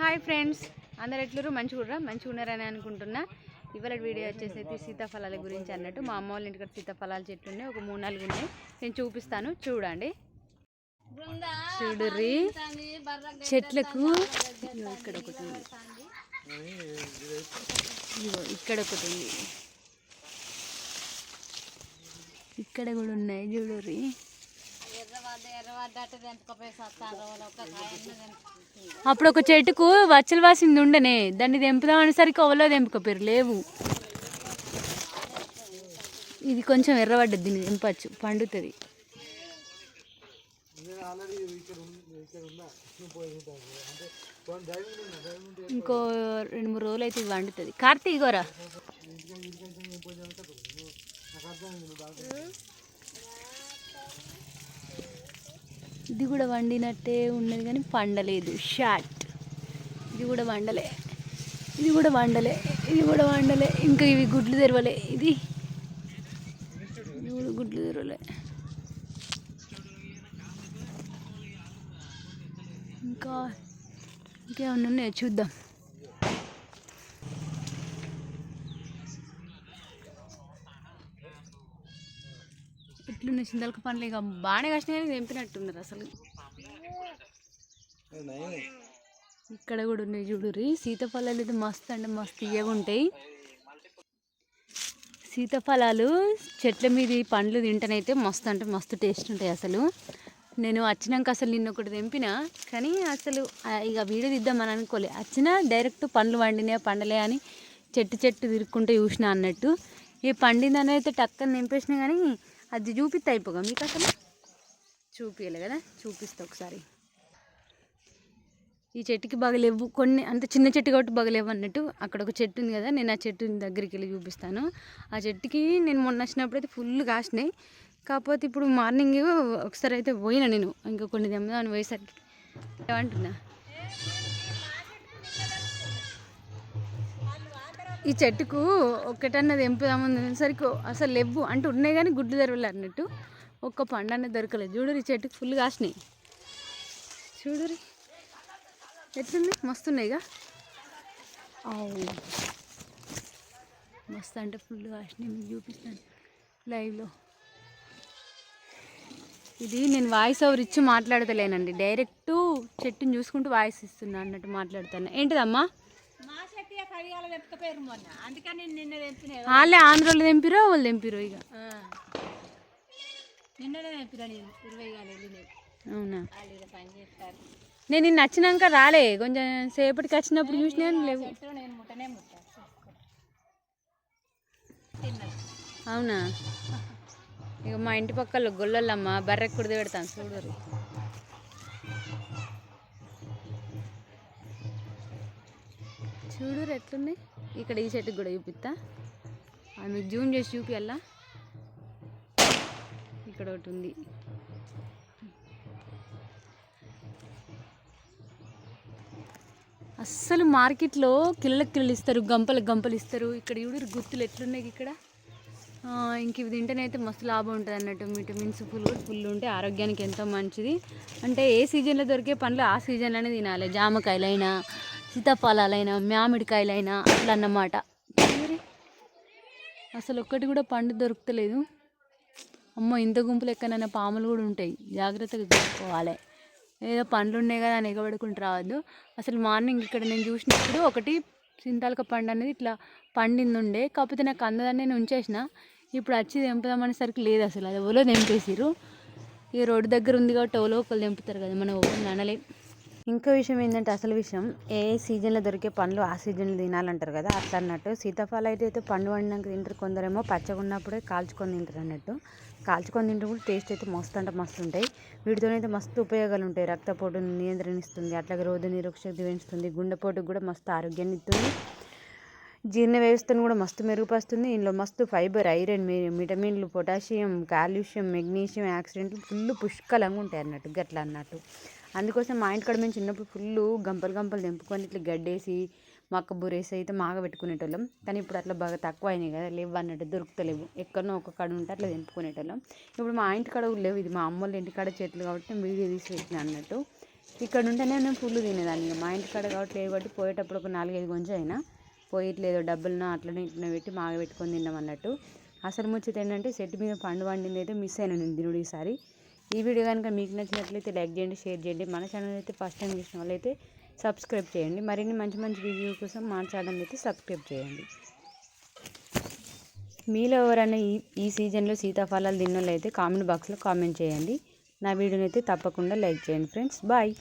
Hi friends అందరు ఎట్లరు మంచిగా మంచిగా ఉన్నారని అనుకుంటున్నా. ఇవాళ వీడియో వచ్చేసి అయితే సీతాఫలాల గురించి అన్నట్టు. మా అమ్మ వాళ్ళ ఇంటికి సీతాఫలాల చెట్లు ఉన్నాయి. ఒక మూడు నాలుగు ఉన్నాయి. నేను చూపిస్తాను. చూడండి. చూడుర్రి. చెట్లకు ఇక్కడ ఒకటి ఉంది. ఇదిగో ఇక్కడ ఒకటి ఉంది. ఇక్కడ కూడా ఉన్నాయి. చూడుర్రి. అప్పుడు ఒక చెట్టుకు వచ్చలు వాసింది ఉండనే. దాన్ని తెంపుదాం అనేసరికి ఒవలో తెంపుకోపోయారు లేవు. ఇది కొంచెం ఎర్రబడ్డది దీన్ని తెంపచ్చు పండుతుంది. ఇంకో రెండు మూడు రోజులు అయితే ఇది వండుతుంది కార్తీ ఇగోరా. ఇది కూడా వండినట్టే ఉన్నది కానీ పండలేదు. షాట్. ఇది కూడా వండలే. ఇది కూడా వండలే. ఇది కూడా వండలే. ఇంకా ఇవి గుడ్లు తెరవలే. ఇది. ఇది కూడా గుడ్లు తెరవలే. ఇంకా ఇంకేమన్నా ఉన్నాయో? చూద్దాం. ఇట్లున్న చిందలకు పండ్లు ఇక బాగానే కష్టం కానీ తెంపినట్టున్నారు అసలు. ఇక్కడ కూడా ఉన్నాయి చూడుర్రి సీతాఫలాలు అయితే మస్తు అంటే మస్తు తీయగా ఉంటాయి. సీతాఫలాలు చెట్ల మీద పండ్లు తింటనైతే మస్తు అంటే మస్తు టేస్ట్ ఉంటాయి అసలు. నేను వచ్చినాక అసలు నిన్న ఒకటి తెంపిన కానీ అసలు ఇక వీడియో తీద్దామని అనుకోలే. వచ్చినా డైరెక్ట్ పండ్లు వండినా పండలే అని చెట్టు చెట్టు తిరుక్కుంటే చూసిన అన్నట్టు. ఈ పండిందని అయితే టక్కని నింపేసిన కానీ అది చూపిస్తే అయిపోగా మీకు అసలు చూపించలే కదా చూపిస్తా ఒకసారి. ఈ చెట్టుకి బగలేవు కొన్ని అంత చిన్న చెట్టు కాబట్టి బగలేవు అన్నట్టు అక్కడ ఒక చెట్టు ఉంది కదా నేను ఆ చెట్టు దగ్గరికి వెళ్ళి చూపిస్తాను. ఆ చెట్టుకి నేను మొన్న వచ్చినప్పుడు అయితే ఫుల్ కాసినాయి. కాకపోతే ఇప్పుడు మార్నింగ్ ఒకసారి అయితే పోయినా నేను ఇంకా కొన్ని తెమ్మదాని పోయేసరికి. ఏమంటున్నా? ఈ చెట్టుకు ఒకటన్నది తెంపుదామని సరికి అసలు లేవు అంటే ఉన్నాయి కానీ గుడ్లు తెరవలే అన్నట్టు. ఒక్క పండు అన్నది దొరకలేదు చూడు ఈ చెట్టుకు ఫుల్ కాసినాయి. చూడురి ఎట్లుంది? మస్తున్నాయిగా అవు. మస్తు అంటే ఫుల్ కాసినాయి. మీకు చూపిస్తాను. లైవ్లో ఇది నేను వాయిస్ ఓవర్ ఇచ్చి మాట్లాడతలేనండి. డైరెక్ట్ చెట్టుని చూసుకుంటూ వాయిస్ ఇస్తున్నా అన్నట్టు మాట్లాడుతాను ఏంటిదమ్మా? వాళ్ళే ఆంధ్రలో తెంపిరో వాళ్ళు తెంపిరో ఇక. నిన్ననే నేను ఇరవై అవునా? పని చేస్తారు. నేను నిన్న వచ్చినాక రాలే కొంచెం సేపటికి వచ్చినప్పుడు చూసినా లేవు. అవునా? ఇక మా ఇంటి పక్కల గొల్లలమ్మ బర్రె కుడిది పెడతాను చూడరు చూడు ఎట్లున్నాయి. ఇక్కడ ఈ చెట్టుకి కూడా చూపిస్తా. అది మీకు జూమ్ చేసి చూపియల్లా ఇక్కడ ఒకటి ఉంది. అస్సలు మార్కెట్లో కిళ్ళకి కిళ్ళు ఇస్తారు గంపలకు గంపలు ఇస్తారు. ఇక్కడ చూడు గుత్తులు ఎట్లున్నాయి ఇక్కడ. ఇంక ఇవి తింటేనైతే మస్తు లాభం ఉంటుంది అన్నట్టు. విటమిన్స్ ఫుల్ ఫుల్ ఉంటే ఆరోగ్యానికి ఎంతో మంచిది. అంటే ఏ సీజన్లో దొరికే పండ్లు ఆ సీజన్లోనే తినాలి. జామకాయలైనా సీతాఫలాలైనా మామిడికాయలైనా అట్లా అన్నమాట అసలు ఒక్కటి కూడా పండు దొరుకుతలేదు. అమ్మో ఇంత గుంపులు ఎక్కడైనా పాములు కూడా ఉంటాయి. జాగ్రత్తగా చూసుకోవాలి. ఏదో పండ్లు ఉన్నాయి కదా అని ఎగబడుకుంటూ రావద్దు. అసలు మార్నింగ్ ఇక్కడ నేను చూసినప్పుడు ఒకటి చింతాలక పండు అనేది ఇట్లా పండింది ఉండే కాకపోతే నాకు అందదాన్ని నేను ఉంచేసిన. ఇప్పుడు వచ్చి తెంపుదామనేసరికి లేదు అసలు. అది ఎవరో తెంపేసిరు ఈ రోడ్డు దగ్గర ఉంది కాబట్టి ఎవరో ఒకరు తెంపుతారు కదా. మనం ఒకరిని అనలేం. ఇంకో విషయం ఏంటంటే అసలు విషయం ఏ సీజన్లో దొరికే పండ్లు ఆ సీజన్లో తినాలంటారు కదా? అట్లా అన్నట్టు సీతాఫలం అయితే అయితే పండు వండినాక తింటారు. కొందరేమో పచ్చగా ఉన్నప్పుడే కాల్చుకొని తింటారు అన్నట్టు. కాల్చుకొని తింటే కూడా టేస్ట్ అయితే మస్తు అంటే మస్తు ఉంటాయి. వీటితోనైతే మస్తు ఉపయోగాలు ఉంటాయి. రక్తపోటును నియంత్రణిస్తుంది అట్లాగే రోగ నిరోధశక్తి పెంచుతుంది గుండెపోటుకు కూడా మస్తు ఆరోగ్యాన్ని ఇస్తుంది. జీర్ణ వ్యవస్థను కూడా మస్తు మెరుగుపరుస్తుంది. ఇందులో మస్తు ఫైబర్ ఐరన్ విటమిన్లు పొటాషియం కాల్షియం మెగ్నీషియం యాక్సిడెంట్లు ఫుల్ పుష్కలంగా ఉంటాయి అన్నట్టు గట్ల అన్నట్టు. అందుకోసం మా ఇంటికాడ మేము చిన్నప్పుడు ఫుల్ గంపలు గంపలు తెంపుకొని ఇట్లా గడ్డేసి మక్క బురేసి అయితే మాగ పెట్టుకునేటోళ్ళం కానీ ఇప్పుడు అట్లా బాగా తక్కువ అయినాయి కదా లేవు అన్నట్టు దొరుకుతలేవు. ఎక్కడనో ఒక కాడ ఉంటే అట్లా తెంపుకునేటోళ్ళం. ఇప్పుడు మా ఇంటికాడ కూడా లేవు ఇది మా అమ్మోళ్ళ ఇంటికాడ చెట్లు కాబట్టి నేను వీడియో తీసి పెట్టిన అన్నట్టు. ఇక్కడ ఉంటేనే నేను ఫుల్ తినేదాన్ని మా ఇంటికాడ కాబట్టి లేదు కాబట్టి పోయేటప్పుడు ఒక నాలుగైదు కొంచెం అయినా. పోయిట్లేదు డబ్బులను అట్లనే ఇట్లనే పెట్టి మాగ పెట్టుకొని తిన్నాం అన్నట్టు. అసలు ముచ్చట ఏంటంటే సెట్ మీద పండు వండింది అయితే మిస్ అయినా నేను తినుడు ఈసారి. ఈ వీడియో కనుక మీకు నచ్చినట్లయితే లైక్ చేయండి షేర్ చేయండి. మన ఛానల్ అయితే ఫస్ట్ టైం చూసిన వాళ్ళైతే సబ్స్క్రైబ్ చేయండి. మరిన్ని మంచి మంచి వీడియో కోసం మా ఛానల్ అయితే సబ్స్క్రైబ్ చేయండి. మీలో ఎవరైనా ఈ ఈ సీజన్లో సీతాఫలాలు తిన్నోళ్ళు అయితే కామెంట్ బాక్స్లో కామెంట్ చేయండి. నా వీడియోని అయితే తప్పకుండా లైక్ చేయండి ఫ్రెండ్స్. బాయ్.